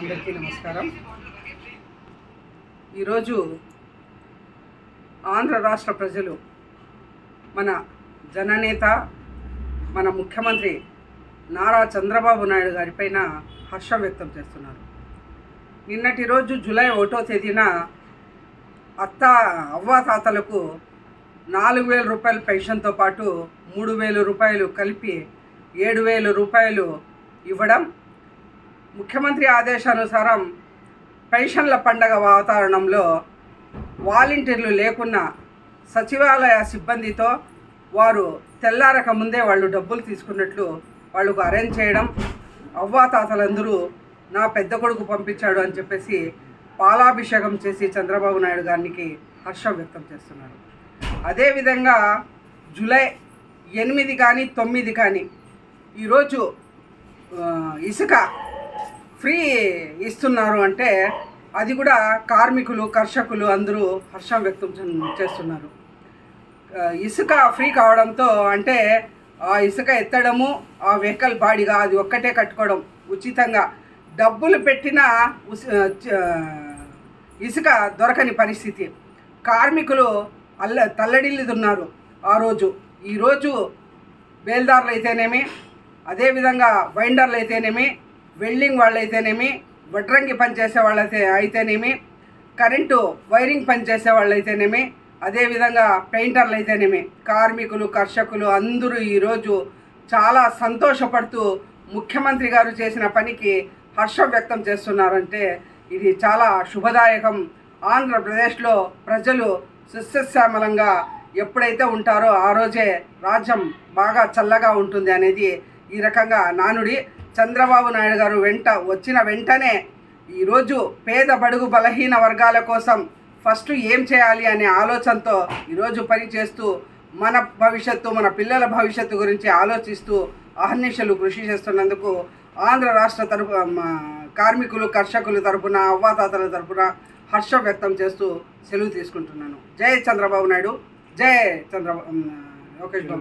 అందరికీ నమస్కారం. ఈరోజు ఆంధ్ర రాష్ట్ర ప్రజలు మన జననేత మన ముఖ్యమంత్రి నారా చంద్రబాబు నాయుడు గారిపైన హర్షం వ్యక్తం చేస్తున్నారు. నిన్నటి రోజు జూలై ఒకటో తేదీన అత్త అవ్వాతాతలకు నాలుగు వేల రూపాయల పెన్షన్తో పాటు మూడు వేల రూపాయలు కలిపి ఏడు వేల రూపాయలు ఇవ్వడం ముఖ్యమంత్రి ఆదేశానుసారం పెన్షన్ల పండగ వాతావరణంలో వాలంటీర్లు లేకున్నా సచివాలయ సిబ్బందితో వారు తెల్లారక ముందే వాళ్ళు డబ్బులు తీసుకున్నట్లు వాళ్ళకు అరేంజ్ చేయడం అవ్వాతాతలందరూ నా పెద్ద కొడుకు పంపించాడు అని చెప్పేసి పాలాభిషేకం చేసి చంద్రబాబు నాయుడు గారికి హర్షం వ్యక్తం చేస్తున్నారు. అదేవిధంగా జూలై ఎనిమిది కానీ తొమ్మిది కానీ ఈరోజు ఇసుక ఫ్రీ ఇస్తున్నారు అంటే అది కూడా కార్మికులు కర్షకులు అందరూ హర్షం వ్యక్తం చేస్తున్నారు. ఇసుక ఫ్రీ కావడంతో అంటే ఆ ఇసుక ఎత్తడము ఆ వెహికల్ బాడీగా అది ఒక్కటే కట్టుకోవడం ఉచితంగా. డబ్బులు పెట్టిన ఇసుక దొరకని పరిస్థితి. కార్మికులు అల్ల తల్లడిల్లుతున్నారు ఆ రోజు. ఈరోజు బేల్దారులు అయితేనేమి అదేవిధంగా వైండర్లు అయితేనేమి వెల్డింగ్ వాళ్ళు అయితేనేమి వడ్రంగి పనిచేసే వాళ్ళైతే అయితేనేమి కరెంటు వైరింగ్ పనిచేసే వాళ్ళు అయితేనేమి అదేవిధంగా పెయింటర్లు అయితేనేమి కార్మికులు కర్షకులు అందరూ ఈరోజు చాలా సంతోషపడుతూ ముఖ్యమంత్రి గారు చేసిన పనికి హర్షం వ్యక్తం చేస్తున్నారంటే ఇది చాలా శుభదాయకం. ఆంధ్రప్రదేశ్లో ప్రజలు సుస్యశ్యామలంగా ఎప్పుడైతే ఉంటారో ఆ రోజే రాజ్యం బాగా చల్లగా ఉంటుంది అనేది ఈ రకంగా నానుడి చంద్రబాబు నాయుడు గారు వెంట వచ్చిన వెంటనే ఈరోజు పేద బడుగు బలహీన వర్గాల కోసం ఫస్ట్ ఏం చేయాలి అనే ఆలోచనతో ఈరోజు పని చేస్తూ మన భవిష్యత్తు మన పిల్లల భవిష్యత్తు గురించి ఆలోచిస్తూ అహర్నిశలు కృషి చేస్తున్నందుకు ఆంధ్ర రాష్ట్ర తరపు కార్మికులు కర్షకులు తరపున అవ్వాతాతల తరపున హర్షం వ్యక్తం చేస్తూ సెలవు తీసుకుంటున్నాను. జై చంద్రబాబు నాయుడు. జై చంద్రబాబు లోకేష్ బాబు.